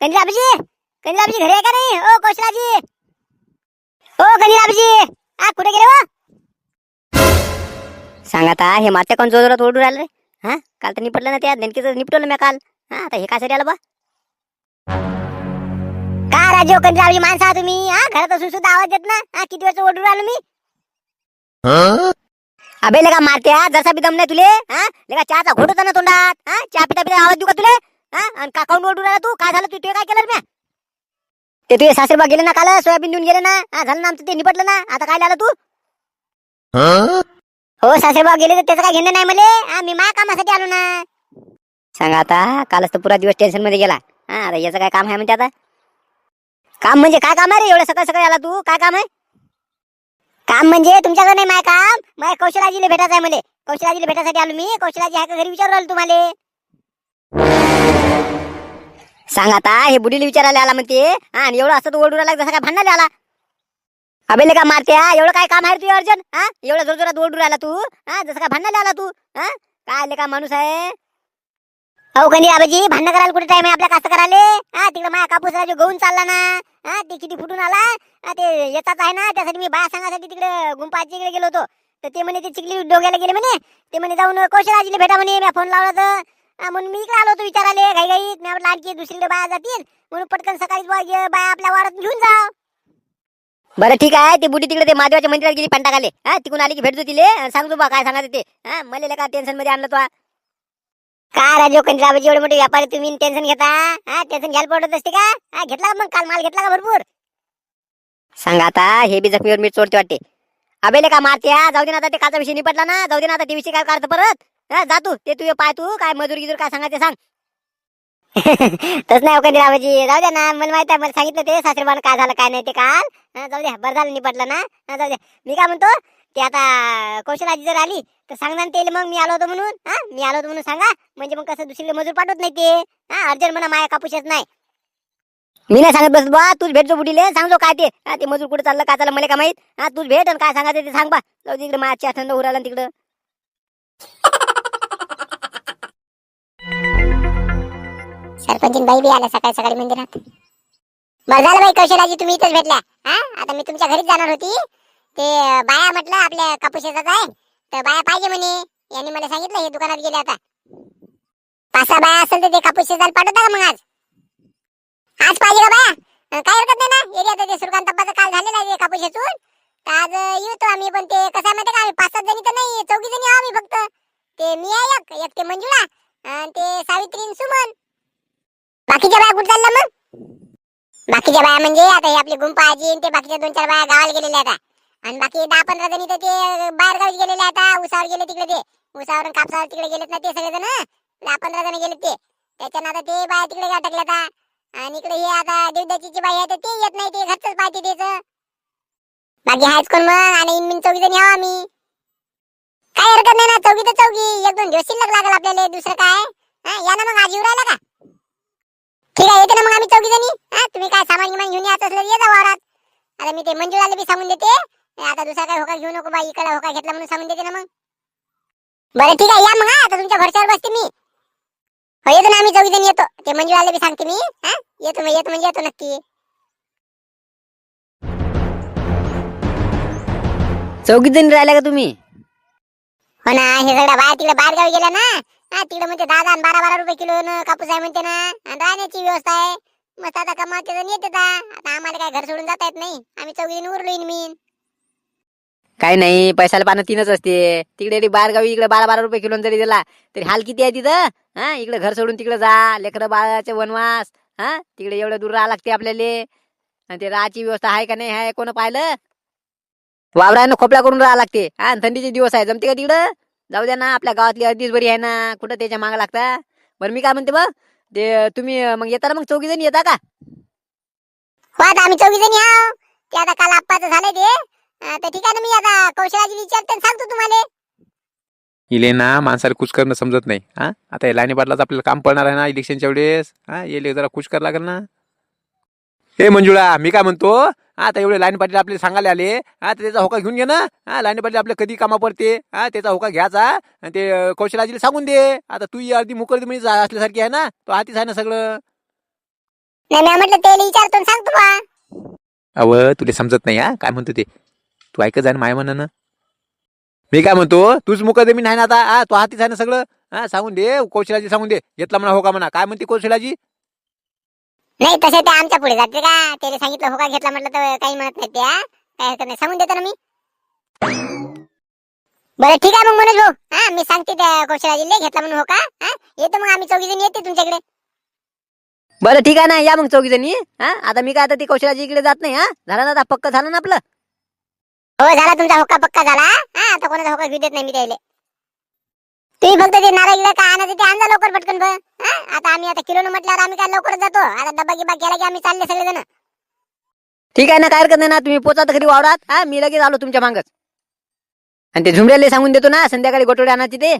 कनिलाबजी कनिलाबजी घरी आहे का नाही? ओ कौशलाजी. ओ कनिलाबजी आ कुठे गेले हो? आता हे माते कोण जोरात ओरडू राहिले रे? हा? काल तर निपटलं ना त्या नेमकीच निपटवलं मी काल. हा आता हे काय सर आलं बा? का राजीव हो, कनिलाबजी माणसा तुम्ही? हा घरात असून सुद्धा आवाज देत ना? हा किती वेळचं ओरडू राहिलो मी? अबे लेका मारते जसा बी दम नाही तुले हा? लेका चहाचा घोट होता ना तोंडात हा? चहा पिता पिता आवाज देऊ का तुले? हा? आणि का काऊन ओरडू तू? काय झालं तू? ते काय केलं रे म्या? ते तुझे सासरबा गेले ना काल सोयाबीन देऊन गेले ना? हा झालं ना आमचं ते निपटलं ना? आता काय झालं तू? हो सासरबा गेले तर त्याचं काय घेणं नाही मले? हा मी माझ्या कामासाठी आलो ना. सांगा आता कालच तर पुरा दिवस टेन्शनमध्ये गेला. हा अरे याचं काय काम आहे म्हणते आता? काम म्हणजे काय काम आहे रे? एवढं सकाळ सकाळी आला तू? काय काम आहे? काम म्हणजे तुमच्याकडे नाही माय काम? माझ्या कौशलाजीला भेटायचं आहे मला. कौशलाजीला भेटायसाठी आलो मी. कौशलाजी आहे का? घरी विचारू राहिलो तुम्हाला. सांग आता हे बुडीला विचारायला आला म्हणते. हा आणि एवढं असं तो ओरडू राहिला जसा काय भांडायला आला. अबेले का मारते हा? एवढं काय काम आहे तू अर्जन? हा? एवढं जोर जोरात ओरडू राहिला तू? हा जसं काय भांडायला आला तू? हा? काय आले का माणूस आहे? अहो कधी आबाजी भांडण करायला कुठे टाइम आहे? आपल्या कास्त करायला? हा तिकडे माझ्या कापूस राजू गहून चालला ना हा ते किती फुटून आला? हा, ते येतात आहे ना त्यासाठी मी बाया सांगासाठी तिकडे गुंपाची इकडे गेलो होतो. तर ते म्हणे ते चिखली डोंग्याला गेले म्हणे. ते म्हणे जाऊन कौशलाजीला भेटा म्हणे मी फोन लावला तर. म्हणून मी इकडे आलो होतो विचाराले घाई घाई मी म्हटलं आणखी दुसरीकडे बाया जातील. म्हणून पटकन सकाळीच बाया आपल्या वावरात घेऊन जा. बरं ठीक आहे. ते बुडी तिकडे ते महादेवाच्या मंदिरात गेली पंटा खाले हा तिकडून आली की भेटतो तिले आणि सांगतो बा काय सांगायचं ते. हा मला का टेन्शनमध्ये आणलं तो काय राजू कंदिलाबाजी एवढे मोठे व्यापारी तुम्ही टेन्शन घेता? हा टेन्शन घ्यायला पडत असते का? हा घेतला का मग? काल माल घेतला का भरपूर? सांगा आता हे बी जखमीवर मी चोरते वाटते. अबेले का मारते हा? जाऊ दे ना आता ते काचा विषय निपटला ना. जाऊ दे ना आता ते विषय काय काढतो परत? जा तू. ते तुझे पाय तू. काय मजूर गिजूर काय सांगायचं सांग. तस नाही हो रावाजी. जाऊ द्या ना. मला माहीत आहे मला सांगितलं ते. सासरेबानं काय झालं काय नाही ते काल. जाऊ द्या. बरं झालं निपटलं ना. जाऊ द्या. मी काय म्हणतो ते आता कौशलाजी जर आली तर सांगणार ना तेल मग. मी आलो होतो म्हणून. हा मी आलो होतो म्हणून सांगा. म्हणजे मग कसं दुसरीकडे मजूर पाठवत नाही ते. हा अर्जंट म्हणा माया कापूस येत नाही. मी नाही सांगत बस बा तूच भेटतो बुडीले. सांगतो काय ते. हा ते मजूर कुठे चाललं काय चाललं मला काय माहीत. हा तूच भेट आणि काय सांगायचं ते सांग बा. जाऊ तिकडे माझ्या थंड उराला तिकडं. सरपंचीन बाई बी आल्या सकाळी सकाळी मंदिरात. बरं झालं बाई कौशलाजी तुम्ही इथंच भेटल्या. हा? आता मी तुमच्या घरीच जाणार होती. ते बाया म्हटलं आपल्या कापूस शेतात आहे. तर बाया पाहिजे म्हणे. यांनी मला सांगितलं हे दुकानात गेले आता. पासा बाया असेल तर ते कापूस शेतात पाठवता का मग आज? आज पाहिजे का बाया? काय हरकत नाही ना. एरियात ते सुरकांत टप्पाचं काल झालेलं आहे कापूस शेतून तर आज येतो आम्ही. पण ते कसं आहे माहिती का? आम्ही पाच सात जणी तर नाही चौघी जणी आहो आम्ही फक्त. ते मी आहे एक एक ते मंजुळा. आणि ते सावित्री सुमन. बाकीच्या बाया कुठे चालल्या मग? बाकीच्या बाया म्हणजे आता हे आपली गुंपा आजी ते बाकीच्या दोन चार बाया गावाला गेलेल्या आता. आणि बाकी दहा पंधरा जणी तर ते बाहेर गावी गेलेले आता. उसावर गेले तिकडे ते. उसावर कापसावर तिकडे गेलेत ना ते सगळेजण दहा पंधरा जण गेले ते. त्याच्यानं आता ते बाया तिकडे अटकले आता. आणि इकडे हे आता देवदाची बाई आहे तर ते येत नाही. ते घरच पाहते त्याच. बाकी हायच कोण मग? आणि इनमिन चौघी जणी आहो आम्ही. काय हरकत नाही ना? चौघी तर चौघी. एक दोन दिवस शिल्लक लागेल आपल्याला. दुसरं काय? हा या ना मग. आज उरायला का? ठीक आहे येते ना मग आम्ही चौघी जणी हा तुम्ही काय सामान गिमान घेऊन याच असलं ये जा वावरात. आता मी ते मंजुळाला बी सांगून देते. आता दुसरा काय होका घेऊ नको बाई इकडे होका घेतला म्हणून सांगून देते ना मग. बरं ठीक आहे या मग हा आता तुमच्या भरशावर बसते मी. हो येतो ना आम्ही चौघी जणी येतो. ते मंजुळाला बी सांगते मी हा. येतो मग येतो म्हणजे येतो नक्की. चौकीत जणी राहिल्या का तुम्ही? हो ना हे सगळ्या बाहेर तिकडे बाहेर गावी गेल्या ना. हा तिकडे म्हणते दहा दहा बारा बारा रुपये किलो न कापूस आहे म्हणते ना. आणि राहण्याची व्यवस्था आहे. मस्त आता कमावते तर येते आता. आम्हाला काय घर सोडून जाता येत नाही. आम्ही चौघी उरलो इन मी काय नाही पैशाला पानं तीनच असते. तिकडे बाहेर गावी इकडे बारा बारा रुपये किलो जरी दिला तरी हाल किती आहे तिथं? हा इकडे घर सोडून तिकडे जा. लेकरं बाळाचे वनवास. हा तिकडे एवढं दूर राहा लागते आपल्याला. आणि ते राहायची व्यवस्था आहे का नाही आहे कोण पाहिलं? वावरानं खोपला करून राहा लागते. हा आणि थंडीचे दिवस आहे. जमते का तिकडं? जाऊ द्या ना आपल्या गावातली अर्धीच बरी आहे ना. कुठं त्याच्या मागं लागता? बरं मी काय म्हणते बघ ते तुम्ही मग येता मग चौघी जणी येता का? हो आता आम्ही चौघी जणी आहो. ते आता काल आप्पाचं झालंय ते. अं, तर ठीक आहे ना मी आता कौशलाची विचारते आणि सांगतो तुम्हाला. इले ना माणसाला खुश करणं समजत नाही. हा? आता हे लाईनी पाटलाच आपल्याला काम पडणार आहे ना इलेक्शनच्या वेळेस? हा? येले जरा खुश करावं लागेल ना? ए मंजुळा मी काय म्हणतो? आता एवढे लाईन पाटील आपल्याला सांगायला आले. हा तर त्याचा होका घेऊन घे ना. हा लाईन पाटील आपल्या कधी कामा पडते? हा त्याचा होका घ्यायचा आणि ते कौशलाजीला सांगून दे. आता तू ही अर्धी मुकर्दी म्हणजे असल्यासारखी आहे ना. तो हातीच आहे ना सगळं. नाही मी म्हटलं ते विचारतो आणि सांगतो बा अव तुला समजत नाही हा. काय म्हणतो ते? तू ऐकत जा ना माय म्हणणं मी काय म्हणतो तूच मुक जमीन आहे ना आता. हा तो हातीच आहे ना सगळं. हा सांगून दे. कौशलाजी सांगून दे. घेतला म्हणा हो का म्हणा. काय म्हणते कौशलाजी? नाही तसे ते आमच्या पुढे जाते का? त्याला सांगितलं हो का? घेतला म्हटलं तर काही म्हणत नाही त्या. काय हरकत नाही. सांगून देतो ना मी. बरं ठीक आहे मग मनोज भाऊ. हा मी सांगते त्या कौशलाजीला. घेतला म्हणून हो का? हा येतो मग आम्ही चौघी जण येते तुमच्याकडे. बरं ठीक आहे ना. या मग चौघी जणी हा आता मी काय आता ती कौशलाची इकडे जात नाही हा? झालं ना आता पक्क झालं ना आपलं? हो झाला तुमचा होका पक्का झाला. हा आता कोणाचा होका घेऊ देत नाही मी त्याला. तुम्ही फक्त ते नारळ का आणायचं ते आणजा लवकर पटकन बघ हा? आता आम्ही आता किलो म्हटल्यावर आम्ही काय लवकर जातो? आता डब्बा गिब्बा केला की आम्ही चालले सगळेजण. ठीक आहे ना काय हरकत नाही ना तुम्ही पोचा तर घरी वावरात. हा मी लगेच आलो तुमच्या मागच. आणि ते झुमऱ्याला सांगून देतो ना संध्याकाळी गोटोडे आणायचे ते.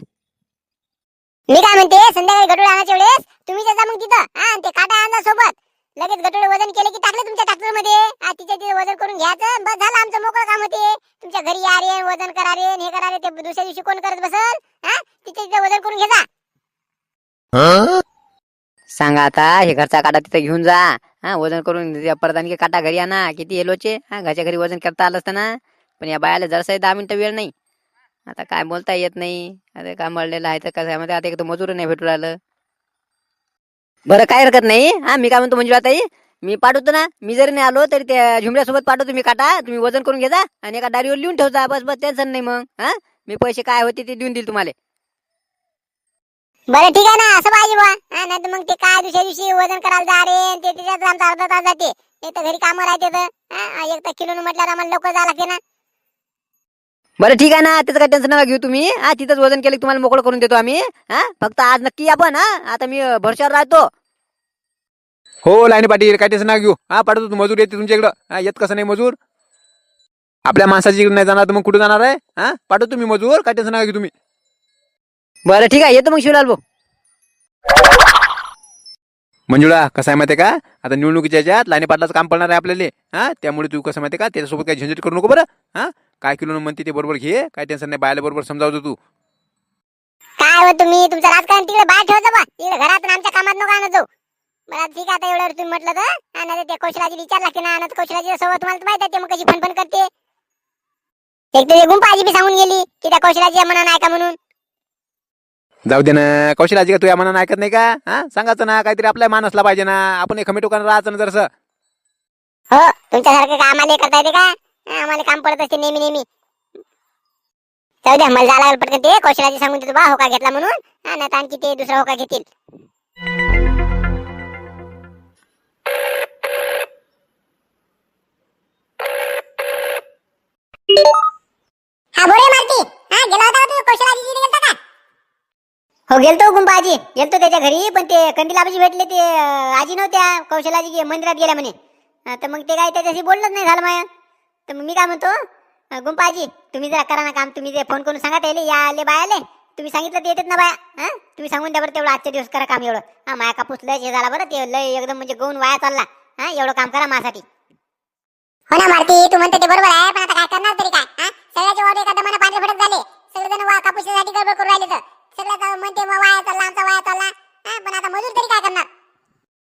मी काय म्हणते संध्याकाळी गटोळे आणायच्या वेळेस तुम्ही जा मग तिथं. हा आणि ते काटा आणजा सोबत. लगेच गटोळे वजन केले की टाकले तुमच्या ट्रॅक्टरमध्ये तिच्या तिथे वजन करून घ्यायचं. बस झालं आमचं मोकळं काम होते. तुमच्या घरी या रे वजन करा रे हे करा रे ते दुसऱ्या दिवशी कोण करत बसल? हा तिच्या तिथे वजन करून घ्या सांगा आता हे घरचा काटा तिथे घेऊन जा. हा वजन करून त्या प्रधानगी काटा घरी आणा. किती येलोचे हा घरच्या घरी वजन करता आलं असतं ना. पण या बायाला जरसाही दहा मिनिटं वेळ नाही. आता काय बोलता येत नाही. अरे काय मळलेलं आहे तर कसं आहे माहिती आता एक तर मजूर नाही भेटू राहिलं. बरं काय हरकत नाही. हा मी काय म्हणतो मंजुळा ताई मी पाठवतो ना. मी जरी नाही आलो तरी त्या झुमऱ्यासोबत पाठवतो मी काटा. तुम्ही वजन करून घेजा आणि एका डायरीवर लिहून ठेवता बस बस टेन्शन नाही मग. हा? मी पैसे काय होते ते देऊन देईल तुम्हाला. बरं ठीक आहे ना. असं पाहिजे बा नाही मग ते काय दुसऱ्या दिवशी वजन करायला जा रे ते तिच्यात आमचा अर्धा तास जाते. एक तर घरी कामं राहते तर. एक तर किलो म्हटल्यावर आम्हाला लवकर जावं लागते ना. बरं ठीक आहे ना. त्याचं काय टेन्शन नका घेऊ तुम्ही. हा तिथंच वजन केलं की तुम्हाला मोकळं करून देतो आम्ही. हा फक्त आज नक्की या पण हा. आता मी भरशावर राहतो. हो लाईनी पाटील काय टेन्शन नका घेऊ. हा पाठवतो तू मजूर येते तुमच्या इकडं. हा येत कसं नाही मजूर? आपल्या माणसाची इकडे नाही जाणार तर मग कुठे जाणार आहे? हा पाठवतो मी मजूर काय टेन्शन नका घेऊ तुम्ही. बरं ठीक आहे. येतो मग शिवलाल भाऊ. मंजुळा कसं आहे माहिती आहे का? आता निवडणुकीच्या याच्यात लाईनी पाटलाचं काम पडणार आहे आपल्याला. हा त्यामुळे तू कसं माहिती आहे का? त्याच्यासोबत काही झंझट करू नको बरं. हा काय किलो म्हणते ते बरोबर घे. काय टेन्शन नाही बायला बरोबर समजावतो तू. काय हो तुम्ही? तुमचं राजकारण तिकडे बाहेर ठेवतो बा. इकडे घरात आणि आमच्या कामात नको आणत जाऊ. मला ठीक आहे आता एवढं तुम्ही म्हटलं तर. तर ते कौशलाची विचार लागते ना आणि कौशलाची सोबत तुम्हाला माहिती आहे ते मग कशी फनफन करते. एक तर गुंपाजी बी सांगून गेली की त्या कौशलाची म्हणा नाही का म्हणून. जाऊ दे ना. कौशलाजी का तुझ्या मनानं ऐकत नाही का? हा सांगायचं ना काहीतरी आपला मान असला पाहिजे ना. आपण एक खमेटोकानं राहायचं ना जरसं. हो तुमच्यासारखं का आम्हाला करता येते का? आम्हाला काम पडत असते नेहमी नेहमी. जाऊ द्या मला जायला पटकन ते. कौशलाची सांगून देतो बा होका घेतला म्हणून. हा नाही आणखी ते दुसरा होका घेतील. हा मारती. हा गेला होता का तू? कौशलाची जिथे गेलता का? हो गेलतो त्याच्या घरी पण ते कंदीलाबाजी भेटले ते अं, आजी नव्हत्या. कौशलाजी मंदिरात गेल्या म्हणे. हा, तर मग ते काय त्याच्याशी बोललंच नाही झालं माया. तर मग मी काय म्हणतो गुंपाजी तुम्ही जरा करा ना काम तुम्ही जे फोन करून सांगा त्याले या आले बाय आले तुम्ही सांगितलं ते येतात ना बाया हां? तुम्ही सांगून द्या बरं तेवढं आजच्या दिवस करा काम एवढं. हां माया कापूस लय हे झाला बरं ते लय एकदम म्हणजे गहून वाया चालला. हा एवढं काम करा माझ्यासाठी. हो ना मारती तू म्हणते ते बरोबर आहे पण आता काय करणार तरी काय हा? सगळ्याचे वाटे एका दमाने पांढरे फटक झाले. सगळेजण वा कापूसासाठी गडबड करून राहिले तर. सगळं म्हणते मग वाया चालला आमचा वाया चालला. हां पण आता मजूर तरी काय करणार?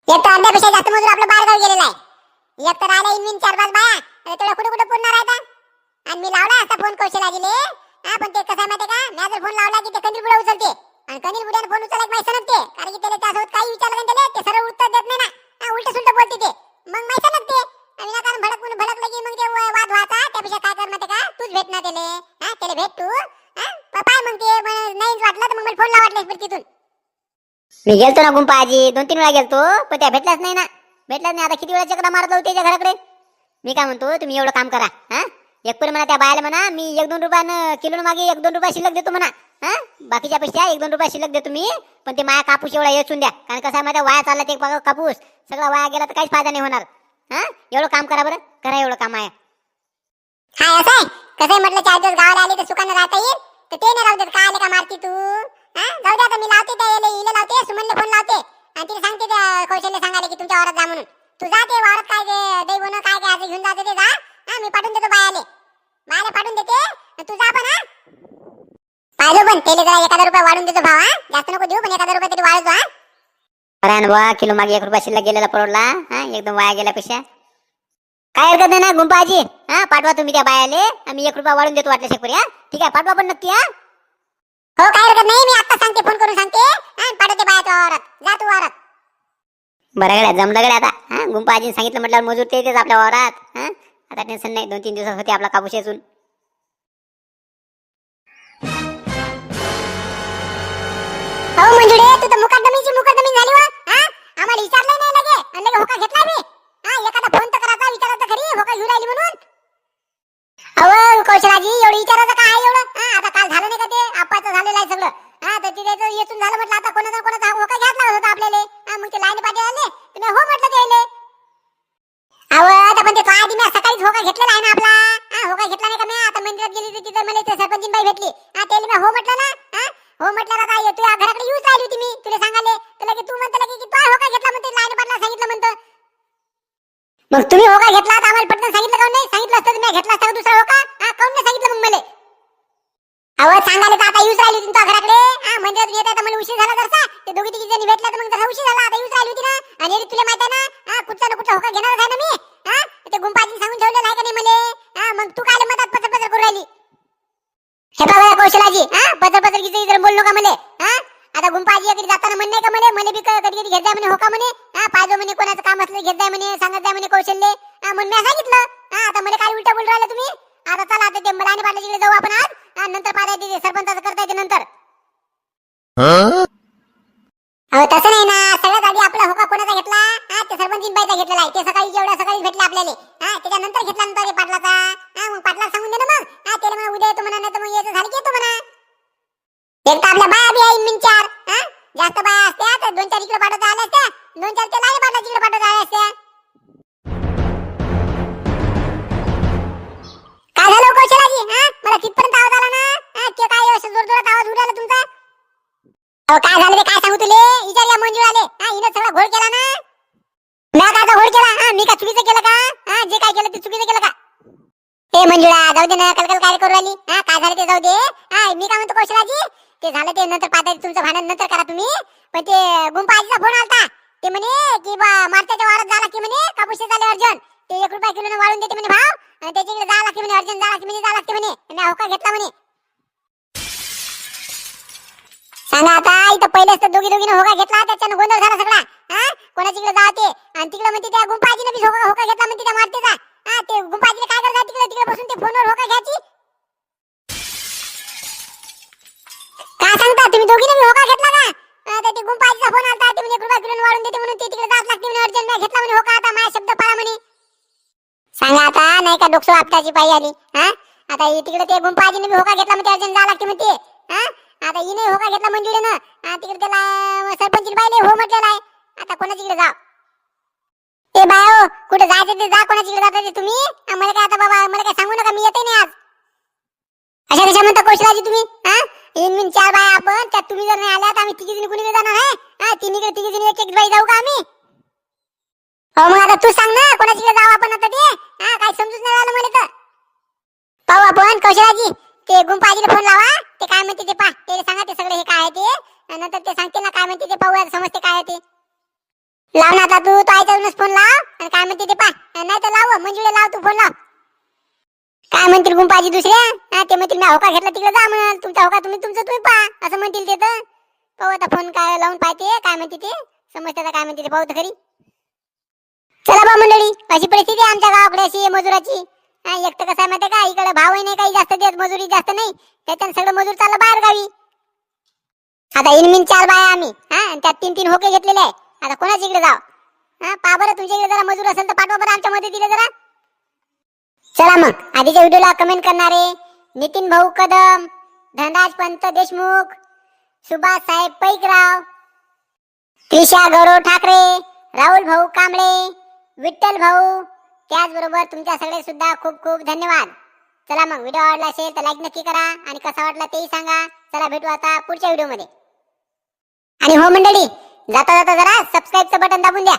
एक तर अर्ध्यापेक्षा जास्त मजूर आपलं बाहेर गेलेला आहे. एक तर आला मी चार पाच बाया. तेवढं कुठे कुठे पुरणार आहे आणि मी लावला असता फोन कौशलाजीले हा पण ते कसं आहे माहिती का? मी जर फोन लावला की ते कंदील पुढे उचलते. आणि कंदील पुढे फोन उचलला माहिती नसते कारण की त्याला त्यासोबत काही विचारलं त्याला ते सरळ उत्तर देत नाही ना. उलट सुलट बोलते ते. मग माहिती नसते आणि विनाकारण कारण भडकून भडकलं की मग ते वाद व्हायचा. त्यापेक्षा काय कर माहिती का? तूच भेट ना त्याले. हा त्याला भेट तू. हा मग पाय मग ते नाही वाटलं तर मग मला फोन लावटलेस तिथून. मी गेलतो ना गुंपाजी दोन तीन वेळा गेलतो पण त्या भेटलाच नाही ना. भेटल्याच नाही. आता किती वेळा चक्रा मारत होते त्याच्या घराकडे? मी काय म्हणतो तुम्ही एवढं काम करा हा? एक पण म्हणा त्या बायाला म्हणा मी एक दोन रुपयानं किलो मागे एक दोन रुपया शिल्लक देतो म्हणा हा? बाकीच्या पेक्षा एक दोन रुपया शिल्लक देतो मी पण ते माया कापूस एवढा येचून द्या. कारण कसं आहे माझ्या वाया चालला ते कापूस. सगळा वाया गेला तर काहीच फायदा नाही होणार हा? एवढं काम करा बरं करा एवढं काम आहे हाय असं आहे? कसं म्हटलं चार दिवस गावाला आली तर सुखानं राहता येईल? तर ते नाही राहू देत. काय आले का मारती तू? हा? जाऊ दे आता मी लावते त्या लावते सुमनला फोन लावते. आणि तिला सांगते त्या कौशल्य सांगायला की तुमच्या वावरात जा म्हणून. तू जा ते वावरात काय ते दही काय काय असं घेऊन जाते ते जा. हा मी पाठवून देतो बायाले. बायाला पाठवून देते. तू जा पण हा. पण त्याला जरा एखादा रुपया वाढून देतो भाव. हा जास्त नको देऊ पण एखादा रुपया तरी वाढतो हा. बरं बुवा किलो मागे एक रुपया शिल्लक गेलेला परवडला हा एकदम वाया गेल्यापेक्षा. काय हरकत नाही ना गुंपाजी हा पाठवा तुम्ही त्या बायाले आम्ही एक रुपया वाढून देतो वाटल्या शेकपुरी हा. ठीक आहे पाठवा पण नक्की हा. हो काय हरकत नाही मी आता सांगते फोन करून सांगते. हा पाठवते बायाच्या वावरात. जा तू वावरात. बरं गड्या जमलं गड्या आता. हा गुंपाजीने सांगितलं म्हटलं मजूर ते येतेच आपल्या वावरात. हा आता टेन्शन नाही दोन तीन दिवसात होते आपला कापूस येचून. हो मंजुडे तू तर मुकादमीची मुकादमी झाली वा हा आम्हाला विचारलं नाही लगे. आणि लगे होका घेतला मी. हा एखादा फोन तर करायचा विचारायचा खरी होका घेऊन राहिली म्हणून. अहो कौशलाजी एवढं विचारायचं काय आहे एवढं झालेलं आहे सगळं. हा तर तिथे येतून झालं म्हटलं आता कोणाचा कोणाचा होका घ्यायला लागत होता आपल्याला. मग ते लाईन पाठी आले. तुम्ही हो म्हटलं त्याले. पण ते आधी मी सकाळीच होका घेतलेला आहे ना आपला. हा होका घेतला नाही का मी? आता मंदिरात गेली तिथं मला भेटली. हा त्याला मी हो म्हटलं ना. हा हो म्हटलं काय? तू या घराकडे येऊच राहिली होती मी. तुला सांगाले. तू म्हणतो की तू होका घेतला म्हणते लाईन पाटला सांगितलं म्हणतं मग तुम्ही होका घेतला आम्हाला पटकन सांगितलं का नाही? सांगितलं असतं मी घेतला असता दुसरा होका? हा काऊन नाही सांगितलं मग मला? अहो सांगाले तर आता येऊच राहिली होती तुमच्या घराकडे. हा मंदिरात येत तर मला उशीर झाला जरसा. ते दोघी तिघी जणी भेटला तर मग जरा उशीर झाला. आता येऊच राहिली होती ना. आणि हे तुला माहिती आहे ना हा कुठचा ना कुठचा होका घेणार आहे ना मी. हा ते गुंपाजी सांगून ठेवलेलं आहे का नाही मला? हा मग तू काय मदत पत्र पत्र करू राहिली? हे बघा कौशलाजी. हा पत्र पत्र किती जर बोललो का मले. हा आता गुंपाजी कधी जाताना म्हणणे का म्हणे म्हणे बी कधी कधी घेत जाय म्हणे होका म्हणे? हा पाहिजे म्हणे कोणाचं काम असलं घेत जाय म्हणे सांगत जाय म्हणे कौशल्य हा म्हणून मी सांगितलं. हा आता मला काय उलटा बोल राहिला तुम्ही? आता चला आता ते मलाने पाटलाकडे जाऊ आपण आज. हा, नंतर पाहता येते सरपंचाचं करता येते नंतर. अहो तसं नाही ना. सगळ्यात आधी आपला होका कोणाचा घेतला? हा ते सरपंचीन बाईचा घेतलेला आहे. ते सकाळी जेवढ्या सकाळी भेटले आपल्याला. हा त्याच्यानंतर घेतला नंतर पाटलाचा. हा मग पाटला सांगून दे ना मग. हा त्याला म्हणा उद्या येतो म्हणा नाही तर मग यायचं झालं की येतो म्हणा. एक तर आपल्या बाया बी आहे चार हा जास्त बाया असत्या तर दोन चार इकडे पाठवता आल्या असत्या. दोन चार ते लाईन पाटला इकडे पाठवता आल्या असत्या. काय झालं कौशलाजी हा मला तिथपर्यंत आवाज आला जोरात आवाज उडाला तुमचा? अहो काय झालं रे? काय सांगू तुले? विचार या मंजूर हा हिनं सगळा घोळ केला ना? मी काय घोळ केला? हा मी का चुकीचं केलं का? हा जे काय केलं ते चुकीचं केलं का? ए मंजुळा जाऊ दे ना कलकल काय करू आली हा काय झालं ते जाऊ दे. हा मी काय म्हणतो कौशलाजी? ते झालं ते नंतर पाहता तुमचं भांडण नंतर करा तुम्ही. पण ते गुंपा आजीचा फोन आलता. ते म्हणे की बा मारत्याच्या वारात झाला की म्हणे कापूस झाले अर्जन. ते एक रुपया किलो वाढून देते म्हणे भाव. आणि त्याच्याकडे जा लागते म्हणे अर्जन जा लागते म्हणे जा लागते म्हणे. मी अवका घेतला म्हणे. सांगा आता इथं पहिलेच तर दोघी दोघीनं होगा घेतला त्याच्यानं गोंधळ झाला सगळा. हा? कोणाची इकडे जाते? आणि तिकडे म्हणते त्या गुंपाजीने बी होगा होका घेतला म्हणते त्या मारतेचा. हा ते गुंपाजीने काय करतात तिकडे तिकडे बसून ते फोनवर होका घ्यायची? काय सांगता तुम्ही दोघीने बी होका घेतला का? आता ते गुंपाजीचा फोन आलता ते म्हणे एक रुपया वाढून देते म्हणून ते तिकडे जात लागते म्हणे अर्जंट नाही घेतला म्हणे होका आता माझ्या शब्द पाळा म्हणे. सांगा आता नाही का डोकसो आपटाची पायी आली हा? आता तिकडे ते गुंपाजीने बी होका घेतला म्हणते अर्जंट जा लागते म्हणते हा? आता हिने होका घेतला मंजुळे ना तिकडे त्याला सरपंच पाहिले हो म्हटलेला आहे. आता कोणाच्याकडे जा ए बायो कुठे जायचं ते जा कोणाच्याकडे जाता ते तुम्ही? मला काय आता बाबा मला काय सांगू नका मी येते नाही आज. अशा कशा म्हणता कौशलाजी तुम्ही? हा इन मिन चार बाय आपण त्यात तुम्ही जर नाही आल्या तर आम्ही तिघी जणी कुणी जाणार आहे? हा तिन्हीकडे तिघी जणी एक एक बाई जाऊ का आम्ही? हो मग आता तू सांग ना कोणाच्याकडे जाऊ आपण आता ते? हा काय समजूच नाही आलं मला तर. पाहू आपण कौशलाजी. ते गुंपाजीला फोन लावा. ते काय म्हणते ते पा ते सांगा ते सगळे हे काय ते. आणि नंतर ते सांगतील ना काय म्हणते ते पाहू समजते काय ते. लाव ना आता तू. तो आईच्यावरूनच फोन लाव. आणि काय म्हणते ते पा नाही तर लाव मंजुळे लाव तू. फोन लाव. काय म्हणतील गुंपाजी दुसऱ्या? हा ते म्हणतील मी होका घेतला तिकडे जा म्हणाल तुमचा होका तुम्ही तुमचं तुम्ही पा असं म्हणतील ते तर. पाहू आता फोन काय लावून पाहते. काय म्हणते ते. समजते काय म्हणते ते. पाहू तर खरी. चला बा मंडळी. अशी परिस्थिती आहे आमच्या गावाकडे. अशी मजुराची. एक तर कसं आहे माहिती का इकडे भावही नाही काही जास्त देत मजुरी जास्त नाही त्याच्यानं सगळं मजूर चाललं बाहेर गावी आता इनमिन चार बाया आम्ही हा त्यात तीन तीन होके घेतलेले आहे. आता कोणाच्या इकडे जाव? हा पा बरं तुमच्या इकडे जरा मजूर असेल तर पाठवा बरं आमच्या मदतीला जरा. चला मग आधीच्या व्हिडिओला कमेंट करणारे नितीन भाऊ कदम धनराज पंत देशमुख सुभाष साहेब पैकराव त्रिशा गौरव ठाकरे राहुल भाऊ कांबळे विठ्ठल भाऊ त्याचबरोबर तुमच्या सगळे सुद्धा खूप खूप धन्यवाद. चला मग व्हिडिओ आवडला असेल तर लाईक नक्की करा आणि कसा वाटला तेही सांगा. चला भेटू आता पुढच्या व्हिडिओमध्ये. आणि हो मंडळी जाता जाता जरा सबस्क्राईबचं बटन दाबून द्या.